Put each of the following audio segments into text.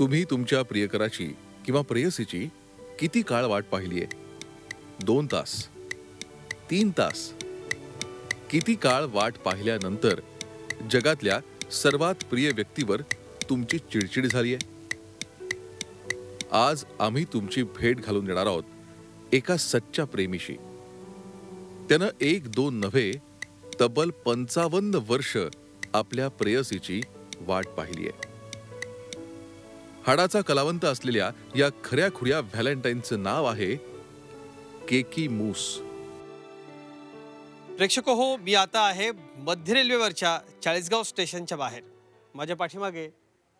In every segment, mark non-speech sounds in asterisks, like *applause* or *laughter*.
तुम्ही तुमच्या प्रियकराची किंवा प्रेयसीची किती काळ वाट पाहिलीये दोन तास. तीन तास. किती काळ वाट पाहिल्यानंतर जगातल्या सर्वात प्रिय व्यक्तीवर तुमची चिडचिड झालीये आज आम्ही तुमची भेट घालून देणार आहोत एका सच्च्या प्रेमीशी. त्यानं एक दोन नव्हे तब्बल पंचावन्न वर्ष आपल्या प्रेयसीची वाट पाहिली आहे. हाडाचा कलावंत असलेल्या या खऱ्या खुऱ्या व्हॅलेंटाईनचं नाव आहे केकी मूस. प्रेक्षक हो मी आता आहे मध्य रेल्वेवरच्या चाळीसगाव स्टेशनच्या बाहेर. माझ्या पाठीमागे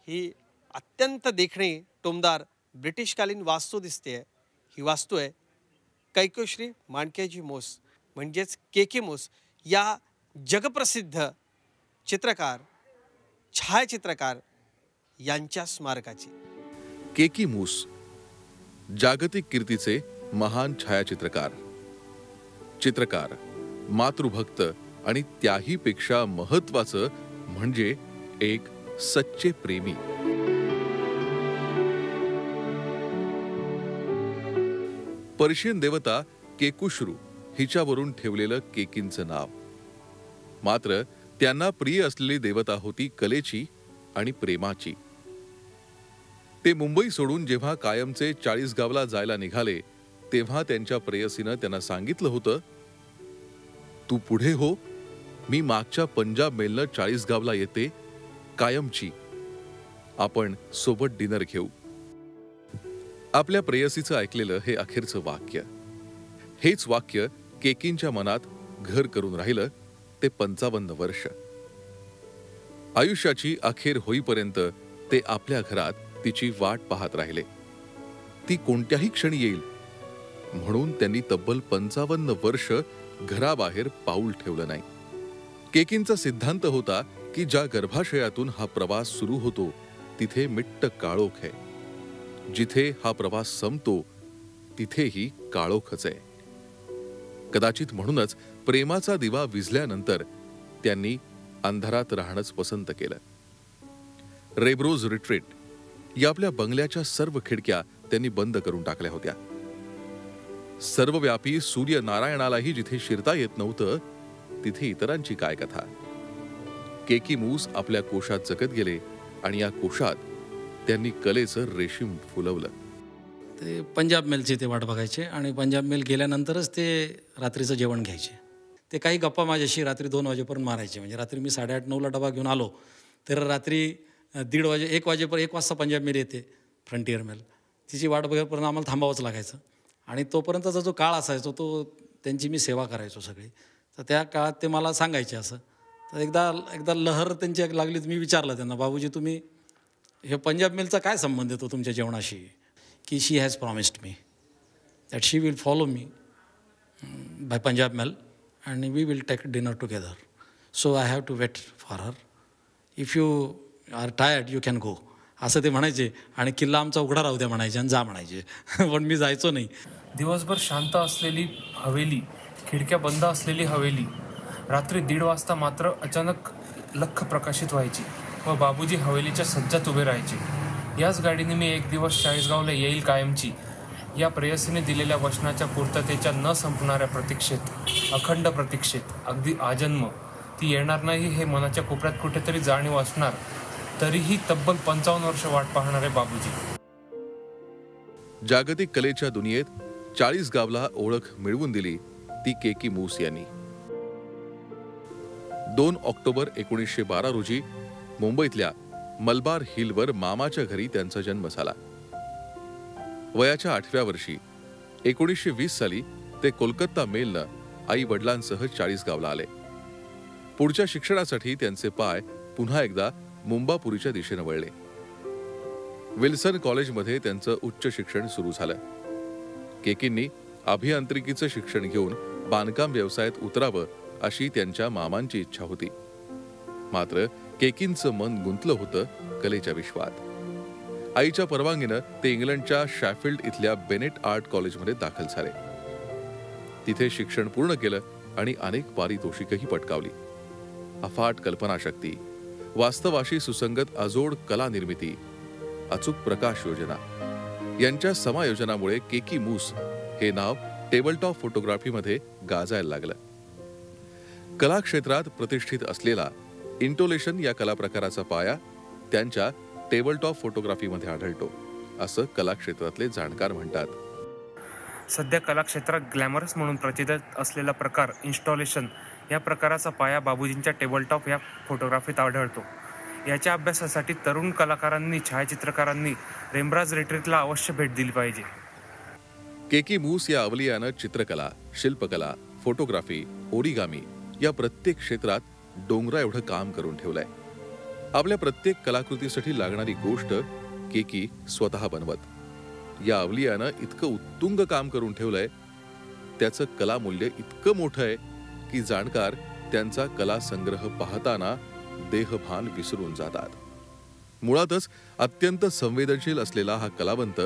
ही अत्यंत देखणी टोमदार ब्रिटिशकालीन वास्तू दिसते ही वास्तू आहे कैकोश्री माणकेजी मोस म्हणजेच के के मोस या जगप्रसिद्ध चित्रकार छायाचित्रकार यांच्या स्मारकाची. केकी मूस जागतिक कीर्तीचे महान छायाचित्रकार. चित्रकार मातृभक्त आणि त्याही पेक्षा महत्वाचं म्हणजे एक सच्चे प्रेमी. पर्शियन देवता केकुश्रू हिच्यावरून ठेवलेलं केकींचं नाव. मात्र त्यांना प्रिय असलेली देवता होती कलेची आणि प्रेमाची. ते मुंबई सोडून जेव्हा कायमचे चाळीसगावला जायला निघाले तेव्हा त्यांच्या प्रेयसीनं त्यांना सांगितलं होतं तू पुढे हो मी मागच्या पंजाब मेलनं चाळीसगावला येते कायमची. आपण सोबत डिनर घेऊ. आपल्या प्रेयसीचं ऐकलेलं हे अखेरचं वाक्य. हेच वाक्य केकींच्या मनात घर करून राहिलं ते पंचावन्न वर्ष. आयुष्याची अखेर होईपर्यंत ते आपल्या घरात तिची वाट पाहत राहिले. ती कोणत्याही क्षणी येईल. म्हणून त्यांनी तब्बल पंचावन्न वर्ष घराबाहेर पाऊल ठेवलं नाही. केकिनचा सिद्धांत होता की ज्या गर्भाशयातून हा प्रवास सुरू होतो तिथे मिट्ट काळोख आहे. जिथे हा प्रवास संपतो तिथेही काळोखच आहे. कदाचित म्हणूनच प्रेमाचा दिवा विझल्यानंतर त्यांनी अंधारात राहणंच पसंत केलं. रेब्रोज रिट्रीट या आपल्या बंगल्याच्या सर्व खिडक्या त्यांनी बंद करून टाकल्या होत्या. सर्वव्यापी सूर्य नारायणालाही जिथे शिरता येत नव्हतं तिथे इतरांची काय कथा? केकी मूस आपल्या कोशात जगत गेले आणि या कोशात त्यांनी कलेचं रेशीम फुलवलं. ते पंजाब मेलची ते वाट बघायचे आणि पंजाब मेल गेल्यानंतरच ते रात्रीचं जेवण घ्यायचे. ते काही गप्पा माझ्याशी रात्री दोन वाजेपर्यंत मारायचे. म्हणजे रात्री मी साडेआठ नऊला डबा घेऊन आलो तर रात्री दीड वाजे एक वाजेपर्यंत एक वाजता पंजाब मेल येते फ्रंटियर मेल तिची वाट बघेपर्यंत आम्हाला थांबावंच लागायचं. आणि तोपर्यंतचा जो काळ असायचो तो त्यांची मी सेवा करायचो सगळी. तर त्या काळात ते मला सांगायचे असं. तर एकदा एकदा लहर त्यांची एक लागली मी विचारलं त्यांना बाबूजी तुम्ही हे पंजाब मेलचा काय संबंध येतो तुमच्या जेवणाशी? की she has promised me that she will follow me by Punjab mail आणि we will take dinner together so I have to wait for her if you are tired you can go असं ते म्हणायचे. आणि किल्ला आमचा उघडा राहू द्या म्हणायचे आणि जा म्हणायचे. *laughs* पण मी जायचो नाही. दिवसभर शांत असलेली हवेली खिडक्या बंद असलेली हवेली रात्री दीड वाजता मात्र अचानक लख प्रकाशित व्हायची व बाबूजी हवेलीच्या सज्जात उभे राहायचे. याच गाडीने मी एक दिवस चाळीसगावला येईल कायमची या प्रेयसीने दिलेल्या वचनाच्या पूर्ततेच्या न संपणाऱ्या प्रतीक्षेत अखंड प्रतीक्षेत अगदी आजन्म ती येणार नाही हे मनाच्या कोपऱ्यात कुठेतरी जाणीव असणार तरीही तब्बल पंचावन्न वर्ष वाट पाहणारे बाबूजी. जागतिक कलेच्या दुनियेत चाळीस गावला ओळख मिळवून दिली ती केकी मूस यांनी. दोन ऑक्टोबर एकोणीसशे बारा रोजी मुंबईतल्या मलबार हिलवर मामाच्या घरी त्यांचा जन्म झाला. वयाच्या आठव्या वर्षी एकोणीसशे वीस साली ते कोलकाता मेलनं आई वडिलांसह चाळीस गावला आले. पुढच्या शिक्षणासाठी त्यांचे पाय पुन्हा एकदा मुंबापुरीच्या दिशेनं वळले. विल्सन कॉलेजमध्ये त्यांचं उच्च शिक्षण सुरू झालं. केकींनी अभियांत्रिकीचं शिक्षण घेऊन बांधकाम व्यवसायात उतरावं अशी त्यांच्या मामांची इच्छा होती. मात्र केकींचं मन गुंतलं होतं कलेच्या विश्वात. आईच्या परवानगीनं ते इंग्लंडच्या शॅफिल्ड इथल्या बेनेट आर्ट कॉलेजमध्ये दाखल झाले. तिथे शिक्षण पूर्ण केलं आणि अनेक पारितोषिकही पटकावली. अफाट कल्पनाशक्ती वास्तवाशी सुसंगत अजोड कला निर्मिती अचूक प्रकाश योजना. यांच्या समायोजनामुळे केकी मूस हे नाव टेबलटॉप फोटोग्राफीमध्ये गाजायला लागलं. कला क्षेत्रात प्रतिष्ठित असलेला इंटोलेशन या कला प्रकाराचा पाया त्यांच्या टेबलटॉप फोटोग्राफीमध्ये आढळतो असं कला क्षेत्रातले जाणकार म्हणतात. सध्या कला क्षेत्रात ग्लॅमरस म्हणून प्रचित असलेला प्रकार इन्स्टॉलेशन या प्रकाराचा पाया बाबूजींच्या टेबलटॉप या फोटोग्राफीत आढळतो. याच्या अभ्यासासाठी तरुण कलाकारांनी छायाचित्रकारांनी रेमराज रेट्रीटला अवश्य भेट दिली पाहिजे. के के मूस या अवलियानं चित्रकला शिल्पकला फोटोग्राफी ओरिगामी या प्रत्येक क्षेत्रात डोंगरा एवढं काम करून ठेवलंय. आपल्या प्रत्येक कलाकृतीसाठी लागणारी गोष्ट केकी स्वतः बनवत. या अवलियानं इतकं उत्तुंग काम करून ठेवलंय. त्याचं कलामूल्य इतकं मोठं आहे. की जाणकार त्यांचा कला संग्रह पाहताना देहभान विसरून जातात. मुळातच अत्यंत संवेदनशील असलेला हा कलावंत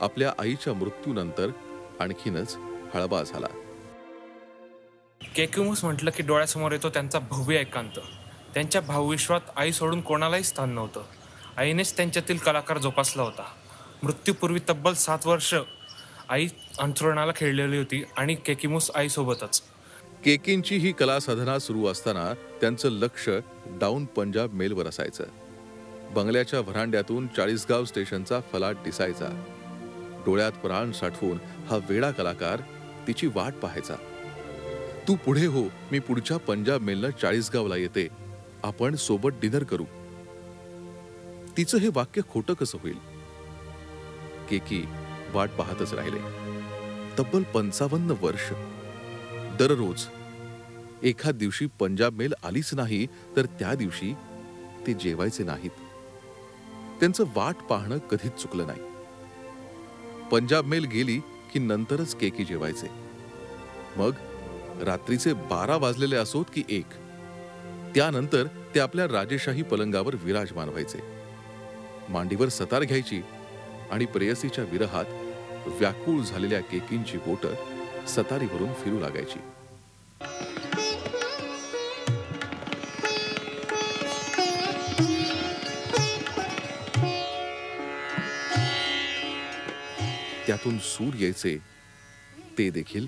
आपल्या आईच्या मृत्यूनंतर आणखीनच हळबा झाला. केक्युमस म्हटलं की डोळ्यासमोर येतो त्यांचा भव्य एकांत. त्यांच्या भावविश्वात आई सोडून कोणालाही स्थान नव्हतं. आईनेच त्यांच्यातील कलाकार जोपासला होता. मृत्यूपूर्वी तब्बल सात वर्ष आई अंथरुणाला खेळलेली होती आणि केकिमूस आईसोबतच. केकींची ही कला साधना सुरू असताना त्यांचं लक्ष डाऊन पंजाब मेलवर असायचं. बंगल्याच्या व्हरांड्यातून चाळीसगाव स्टेशनचा फलाट दिसायचा. डोळ्यात प्राण साठवून हा वेडा कलाकार तिची वाट पाहायचा. तू पुढे हो मी पुढच्या पंजाब मेलनं चाळीसगावला येते. आपण सोबत डिनर करू. तिचं हे वाक्य खोटं कसं होईल? केकी वाट पाहतच राहिले. तब्बल पंचावन्न वर्ष दररोज. एखाद दिवशी पंजाब मेल आलीच नाही तर त्या दिवशी ते जेवायचे नाहीत. त्यांचं वाट पाहणं कधीच चुकलं नाही. पंजाब मेल गेली की नंतरच केकी जेवायचे. मग रात्रीचे बारा वाजलेले असोत की एक. त्यानंतर ते आपल्या राजेशाही पलंगावर विराजमान व्हायचे. मांडीवर सतार घ्यायची आणि प्रेयसीच्या विरहात व्याकुळ झालेल्या केकींची बोटं सतारीवरून फिरू लागायची. त्यातून सूर यायचे ते देखील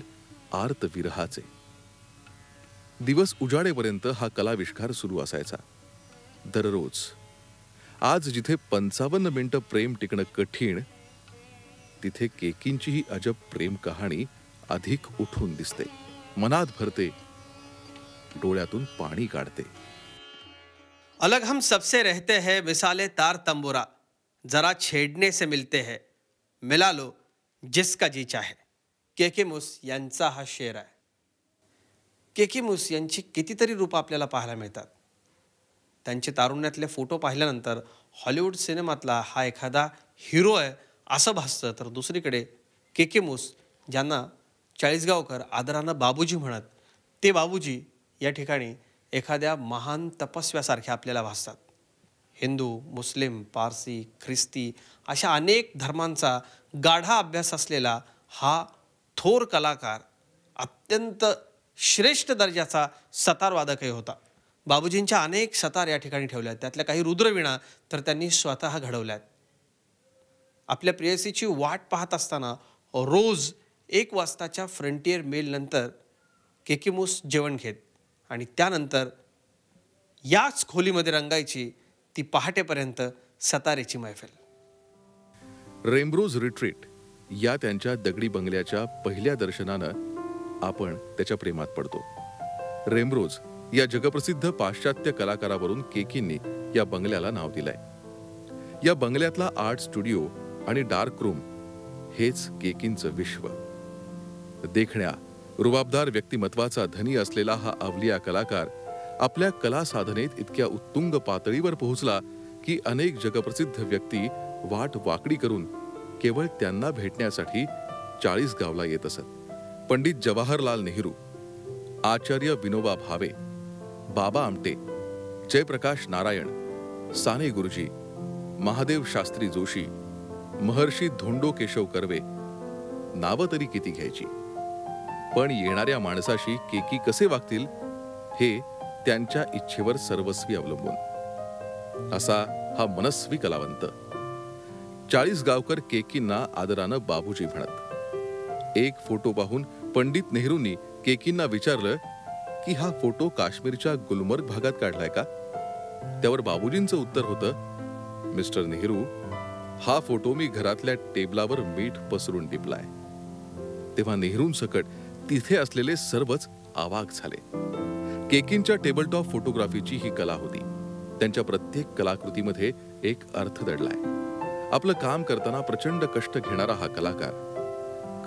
आर्त विरहाचे दिवस उजाडेपर्यंत हा कलाविष्कार सुरू असायचा. दररोज आज जिथे पंचावन्न मिनिटं प्रेम टिकणं कठीण तिथे केकींची ही अजब प्रेम कहाणी अधिक उठून दिसते. मनात भरते. डोळ्यातून पाणी काढते. अलग हम सबसे रहते हैं मिसाले तार तंबुरा. जरा छेडने से मिलते हैं. मिला लो जिसका जी चाहे के के मुस यांचा हा शेर आहे के के मुस यांची कितीतरी रूपं आपल्याला पाहायला मिळतात? त्यांचे तारुण्यातले फोटो पाहिल्यानंतर हॉलिवूड सिनेमातला हा एखादा हिरो आहे असं भासतं. तर दुसरीकडे के के मुस ज्यांना चाळीसगावकर आदरानं बाबूजी म्हणत ते बाबूजी या ठिकाणी एखाद्या महान तपस्व्यासारखे आपल्याला भासतात. हिंदू मुस्लिम पारसी ख्रिस्ती अशा अनेक धर्मांचा गाढा अभ्यास असलेला हा थोर कलाकार अत्यंत श्रेष्ठ दर्जाचा सतारवादकही होता. बाबूजींच्या अनेक सतार या ठिकाणी ठेवल्या आहेत. त्यातल्या काही रुद्रवीणा तर त्यांनी स्वतः घडवल्यात आपल्या प्रेयसीची वाट पाहत असताना रोज एक वाजताच्या फ्रंटियर मेलनंतर केकिमूस जेवण घेत आणि त्यानंतर याच खोलीमध्ये रंगायची ती पहाटेपर्यंत सतारेची मैफल. रेमब्रोज रिट्रीट या त्यांच्या दगडी बंगल्याच्या पहिल्या दर्शनानं आपण त्याच्या प्रेमात पडतो. रेमब्रोज या जगप्रसिद्ध पाश्चात्य कलाकारावरून केकींनी या बंगल्याला नाव दिलंय. या बंगल्यातला आर्ट स्टुडिओ आणि डार्क रूम हेच केकींचं विश्व. देखण्या रुबाबदार व्यक्तिमत्वाचा धनी असलेला हा अवलिया कलाकार आपल्या कला साधनेत इतक्या उत्तुंग पातळीवर पोहोचला की अनेक जगप्रसिद्ध व्यक्ती वाट वाकडी करून केवळ त्यांना भेटण्यासाठी चाळीस गावला येत असत. पंडित जवाहरलाल नेहरू आचार्य विनोबा भावे बाबा आमटे जयप्रकाश नारायण साने गुरुजी महादेव शास्त्री जोशी महर्षी धोंडो केशव कर्वे नावं तरी किती घ्यायची? पण येणाऱ्या माणसाशी केकी कसे वागतील हे त्यांच्या इच्छेवर सर्वस्वी अवलंबून. असा हा मनस्वी कलावंत. चाळीस गावकर केकींना आदरानं बाबूजी म्हणत. एक फोटो पाहून पंडित नेहरूंनी केकींना विचारलं की हा फोटो काश्मीरच्या गुलमर्ग भागात काढलाय का? त्यावर बाबूजींचं उत्तर होतं मिस्टर नेहरू हा फोटो मी घरातल्या टेबलावर मीठ पसरून टिपलाय. तेव्हा नेहरूंसकट तिथे असलेले सर्वच आवाक झाले. केकिनच्या टेबलटॉप फोटोग्राफीची ही कला होती. त्यांच्या प्रत्येक कलाकृतीमध्ये एक अर्थ दडलाय. आपलं काम करताना प्रचंड कष्ट घेणारा हा कलाकार.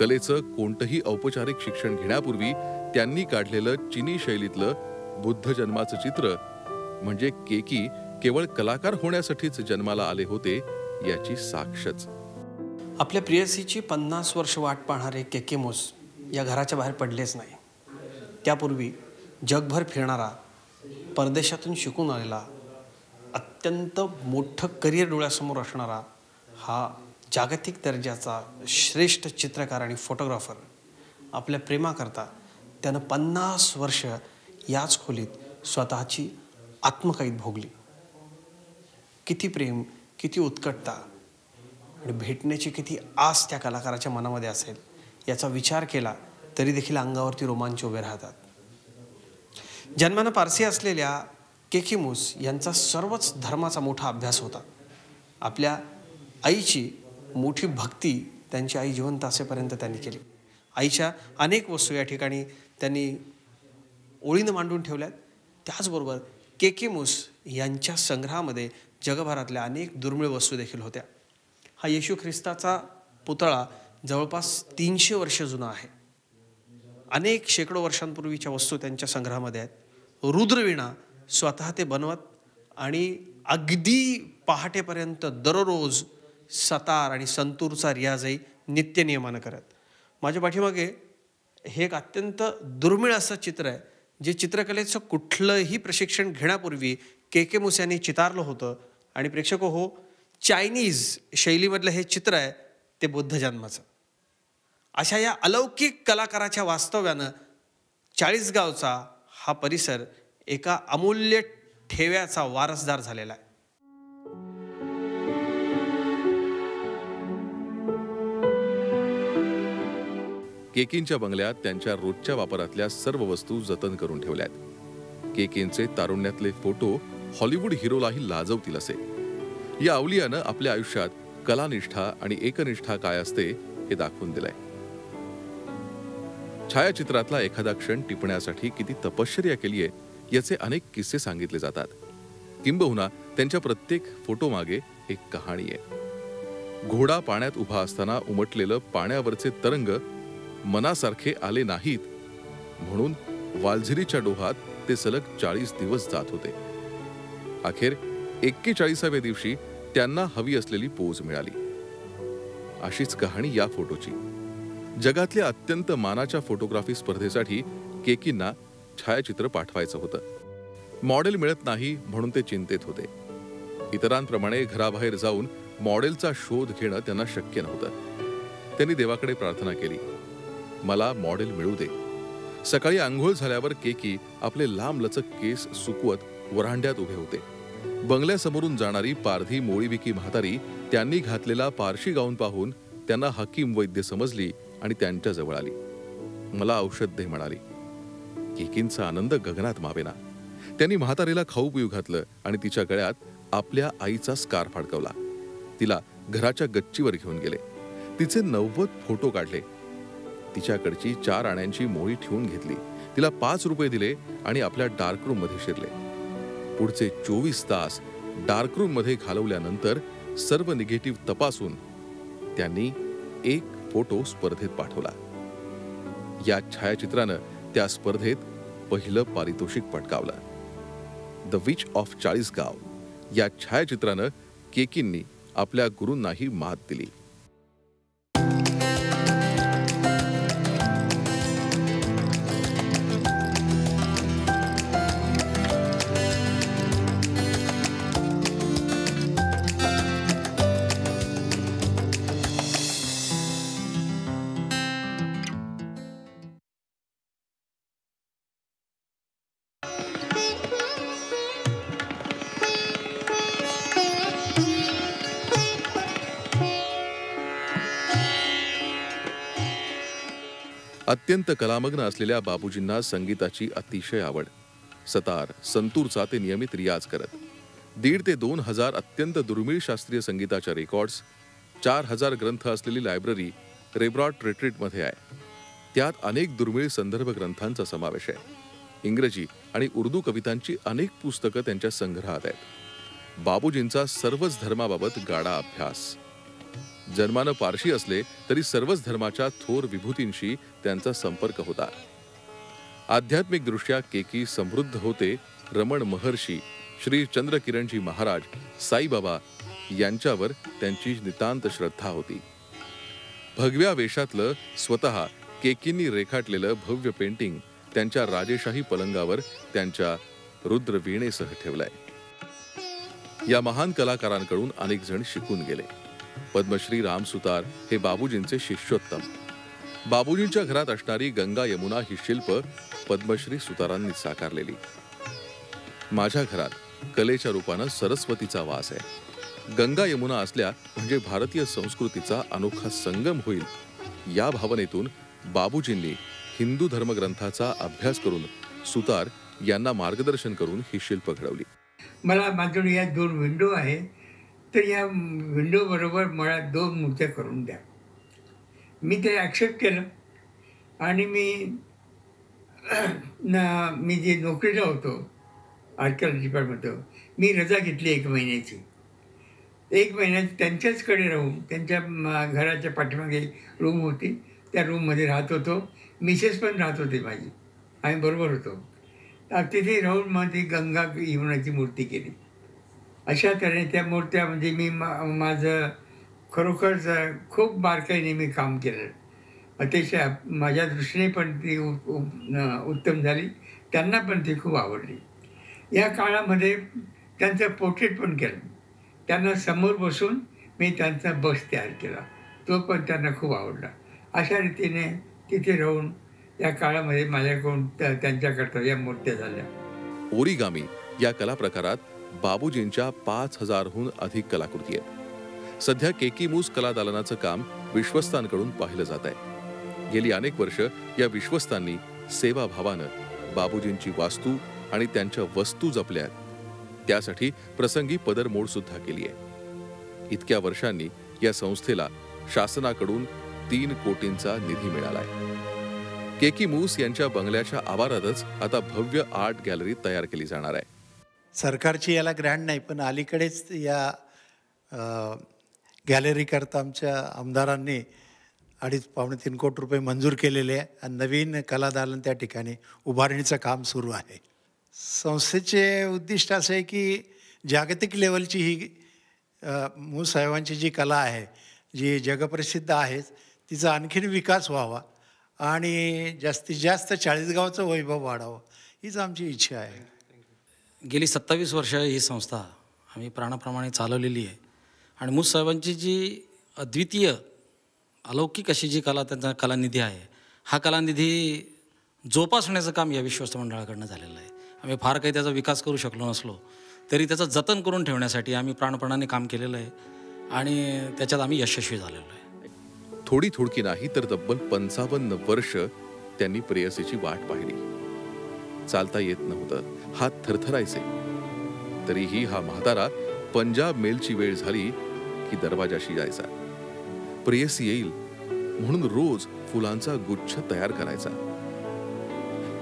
कलेचं कोणतंही औपचारिक शिक्षण घेण्यापूर्वी त्यांनी काढलेलं चिनी शैलीतलं बुद्ध जन्माचं चित्र म्हणजे केकी केवळ कलाकार होण्यासाठीच जन्माला आले होते याची साक्षच. आपल्या प्रियसीची पन्नास वर्ष वाट पाहणारे केकेमोस या घराच्या बाहेर पडलेच नाही. त्यापूर्वी जगभर फिरणारा परदेशातून शिकून आलेला अत्यंत मोठं करिअर डोळ्यासमोर असणारा हा जागतिक दर्जाचा श्रेष्ठ चित्रकार आणि फोटोग्राफर आपल्या प्रेमाकरता त्यानं पन्नास वर्ष याच खोलीत स्वतःची आत्मकैद भोगली. किती प्रेम किती उत्कटता आणि भेटण्याची किती आस त्या कलाकाराच्या मनामध्ये असेल याचा विचार केला तरी देखील अंगावरती रोमांच उभे राहतात. जन्मानं पारसी असलेल्या केकिमूस यांचा सर्वच धर्माचा मोठा अभ्यास होता. आपल्या आईची मोठी भक्ती त्यांची आई जिवंत असेपर्यंत त्यांनी केली. आईच्या अनेक वस्तू या ठिकाणी त्यांनी ओळीनं मांडून ठेवल्यात. त्याचबरोबर केकेमूस यांच्या संग्रहामध्ये जगभरातल्या अनेक दुर्मिळ वस्तू देखील होत्या. हा येशू ख्रिस्ताचा पुतळा जवळपास तीनशे वर्ष जुनं आहे. अनेक शेकडो वर्षांपूर्वीच्या वस्तू त्यांच्या संग्रहामध्ये आहेत. रुद्रवीणा स्वतः ते बनवत आणि अगदी पहाटेपर्यंत दररोज सतार आणि संतूरचा रियाजही नित्यनियमानं करत. माझ्या पाठीमागे हे एक अत्यंत दुर्मिळ असं चित्र आहे जे चित्रकलेचं कुठलंही प्रशिक्षण घेण्यापूर्वी के के मुस्यांनी चितारलं होतं. आणि प्रेक्षक हो चायनीज शैलीमधलं हे चित्र आहे ते बुद्ध जन्माचं. अशा या अलौकिक कलाकाराच्या वास्तव्यानं चाळीसगावचा हा परिसर एका अमूल्य ठेव्याचा वारसदार झालेला आहे. केकींच्या बंगल्यात त्यांच्या रोजच्या वापरातल्या सर्व वस्तू जतन करून ठेवल्यात. केकींचे तारुण्यातले फोटो हॉलिवूड हिरोलाही लाजवतील असे. या अवलियानं आपल्या आयुष्यात कलानिष्ठा आणि एकनिष्ठा काय असते हे दाखवून दिलंय. छायाचित्रातला एखादा क्षण टिपण्यासाठी किती तपश्चर्या केली आहे याचे अनेक किस्से सांगितले जातात. किंबहुना त्यांच्या प्रत्येक फोटोमागे एक कहाणी आहे. घोडा पाण्यात उभा असताना उमटलेलं पाण्यावरचे तरंग मनासारखे आले नाहीत म्हणून वालझिरीच्या डोहात ते सलग चाळीस दिवस जात होते. अखेर एक्केचाळीसाव्या दिवशी त्यांना हवी असलेली पोज मिळाली. अशीच कहाणी या फोटोची. जगातल्या अत्यंत मानाच्या फोटोग्राफी स्पर्धेसाठी केकींना छायाचित्र पाठवायचं होतं. मॉडेल मिळत नाही म्हणून ते चिंतेत होते. इतरांप्रमाणे घराबाहेर जाऊन मॉडेलचा शोध घेणं त्यांना शक्य नव्हतं. त्यांनी देवाकडे प्रार्थना केली मला मॉडेल मिळू दे. सकाळी आंघोळ झाल्यावर केकी आपले लांबलचक केस सुकवत वरांड्यात उभे होते. बंगल्यासमोरून जाणारी पारधी मोळीविकी म्हातारी त्यांनी घातलेला पारशी गाऊन पाहून त्यांना हकीम वैद्य समजली आणि त्यांच्याजवळ आली. मला औषध दे म्हणाली. केकींचा आनंद गगनात मावेना. त्यांनी म्हातारीला खाऊ पिऊ घातलं आणि तिच्या गळ्यात आपल्या आईचा स्कार्फ अडकवला तिला घराच्या गच्चीवर घेऊन गेले. तिचे नव्वद फोटो काढले. तिच्याकडची चार आण्यांची मोळी ठेवून घेतली. तिला पाच रुपये दिले आणि आपल्या डार्क रूममध्ये शिरले. पुढचे चोवीस तास डार्क रूममध्ये घालवल्यानंतर सर्व निगेटिव्ह तपासून त्यांनी एक फोटो स्पर्धेत पाठवला. या छायाचित्रानं त्या स्पर्धेत पहिलं पारितोषिक पटकावलं. द विच ऑफ चाळीसगाव या छायाचित्रानं केकींनी आपल्या गुरूंनाही मात दिली. अत्यंत कलामग्न असलेल्या बाबूजींना संगीताची अतिशय आवड. सतार संतूरचा ते नियमित रियाज करत. दीड ते दोन हजार अत्यंत दुर्मिळ शास्त्रीय संगीताच्या रेकॉर्ड्स चार हजार ग्रंथ असलेली लायब्ररी रेब्रॉट रिट्रीटमध्ये आहे. त्यात अनेक दुर्मिळ संदर्भ ग्रंथांचा समावेश आहे. इंग्रजी आणि उर्दू कवितांची अनेक पुस्तकं त्यांच्या संग्रहात आहेत. बाबूजींचा सर्वच धर्माबाबत गाडा अभ्यास. जन्मानं पारशी असले तरी सर्वच धर्माच्या थोर विभूतींशी त्यांचा संपर्क होता. आध्यात्मिक दृष्ट्या केकी समृद्ध होते रमण महर्षी श्री चंद्रकिरणजी महाराज साईबाबा यांच्यावर त्यांची नितांत श्रद्धा होती. भगव्या वेशातलं स्वतः केकींनी रेखाटलेलं भव्य पेंटिंग त्यांच्या राजेशाही पलंगावर त्यांच्या रुद्रवीणेसह ठेवलंय. या महान कलाकारांकडून अनेक जण शिकून गेले. पद्मश्री राम सुतार हे बाबूजींचे शिष्योत्तम. बाबूजींच्या घरात असणारी गंगा यमुना ही शिल्प पद्मश्री सुतारांनी साकारलेली. माझ्या घरात कलेच्या रूपानं सरस्वतीचा वास आहे. गंगा यमुना असल्या म्हणजे भारतीय संस्कृतीचा अनोखा संगम होईल या भावनेतून बाबूजींनी हिंदू धर्मग्रंथाचा अभ्यास करून सुतार यांना मार्गदर्शन करून ही शिल्प घडवली. मला माझ्याकडे या दोन विंडो आहेत. तर या विंडोबरोबर मला दोन मूर्त्या करून द्या. मी ते ॲक्सेप्ट केलं. आणि मी ना मी जे नोकरीला होतो आजकाल डिपार्टमेंटमध्ये मी रजा घेतली एक महिन्याची. एक महिन्यात त्यांच्याचकडे राहून त्यांच्या घराच्या पाठीमागे रूम होती. त्या रूममध्ये राहत होतो. मिसेस पण राहत होती माझी. आम्ही बरोबर होतो. तिथे राहून मग ती गंगा यमुनाची मूर्ती केली. अशा तऱ्हेने त्या मूर्त्या म्हणजे मी मा माझं खरोखरच खूप बारकाईने मी काम केलं. अतिशय माझ्या दृष्टीने पण ती उ- उत्तम झाली. त्यांना पण ती खूप आवडली. या काळामध्ये त्यांचं पोर्ट्रेट पण केलं. त्यांना समोर बसून मी त्यांचा बस तयार केला. तो पण त्यांना खूप आवडला. अशा रीतीने तिथे राहून या काळामध्ये माझ्याकडून त्या त्यांच्याकरता या मूर्त्या झाल्या. ओरिगामी या कला प्रकारात बाबूजींच्या पाच हजारहून अधिक कलाकृती आहेत. सध्या केकीमूस कला दालनाचं काम विश्वस्तांकडून पाहिलं जात आहे. गेली अनेक वर्ष या विश्वस्तांनी सेवाभावानं बाबूजींची वास्तू आणि त्यांच्या वस्तू जपल्या आहेत. त्यासाठी प्रसंगी पदरमोड सुद्धा केली आहे. इतक्या वर्षांनी या संस्थेला शासनाकडून तीन कोटींचा निधी मिळाला आहे केकी मूस यांच्या बंगल्याच्या आवारातच आता भव्य आर्ट गॅलरी तयार केली जाणार आहे. सरकारची याला ग्रँड नाही पण अलीकडेच या गॅलरीकरता आमच्या आमदारांनी अडीच पावणे तीन कोटी रुपये मंजूर केलेले आहे. आणि नवीन कलादालन त्या ठिकाणी उभारणीचं काम सुरू आहे. संस्थेचे उद्दिष्ट असं आहे की जागतिक लेवलची ही मूळ साहेबांची जी कला आहे जी जगप्रसिद्ध आहे तिचा आणखीन विकास व्हावा आणि जास्तीत जास्त चाळीसगावचं वैभव वाढावं हीच आमची इच्छा आहे. गेली सत्तावीस वर्ष ही संस्था आम्ही प्राणाप्रमाणे चालवलेली आहे. आणि मूस साहेबांची जी अद्वितीय अलौकिक अशी जी कला त्यांचा कलानिधी आहे हा कलानिधी जोपासण्याचं काम या विश्वस्त मंडळाकडनं झालेलं आहे. आम्ही फार काही त्याचा विकास करू शकलो नसलो तरी त्याचं जतन करून ठेवण्यासाठी आम्ही प्राणपणाने काम केलेलं आहे आणि त्याच्यात आम्ही यशस्वी झालेलो आहे. थोडी थोडकी नाही तर तब्बल पंचावन्न वर्ष त्यांनी प्रेयसीची वाट पाहिली. चालता येत नव्हतं. हात थरथरायचे. तरीही हा म्हातारा पंजाब मेलची वेळ झाली की दरवाजाशी जायचा. प्रेयसी येईल म्हणून रोज फुलांचा गुच्छ तयार करायचा.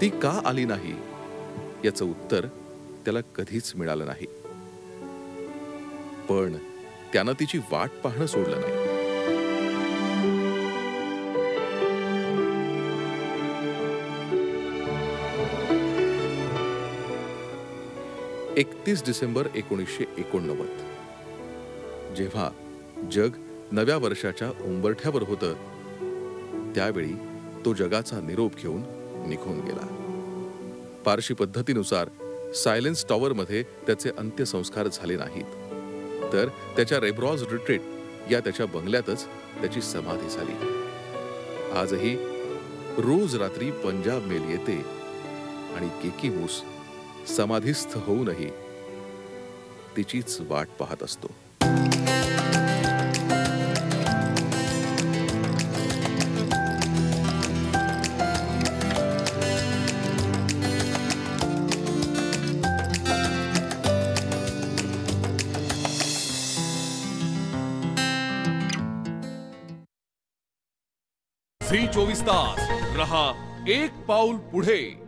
ती का आली नाही? याचं उत्तर त्याला कधीच मिळालं नाही. पण त्यानं तिची वाट पाहणं सोडलं नाही. एकतीस डिसेंबर एकोणीसशे एकोणनव्वद. जेव्हा जग नव्या वर्षाच्या उंबरठ्यावर होतं त्यावेळी तो जगाचा निरोप घेऊन निघून गेला. पारशी पद्धतीनुसार सायलेन्स टॉवरमध्ये त्याचे अंत्यसंस्कार झाले नाहीत. तर त्याच्या रेब्रॉज रिट्रीट या त्याच्या बंगल्यातच त्याची समाधी झाली. आजही रोज रात्री पंजाब मेल येते आणि केकी मूस समाधीस्थ होऊनही तिचीच वाट पाहत असतो. झी चोवीस तास रहा एक पाऊल पुढे.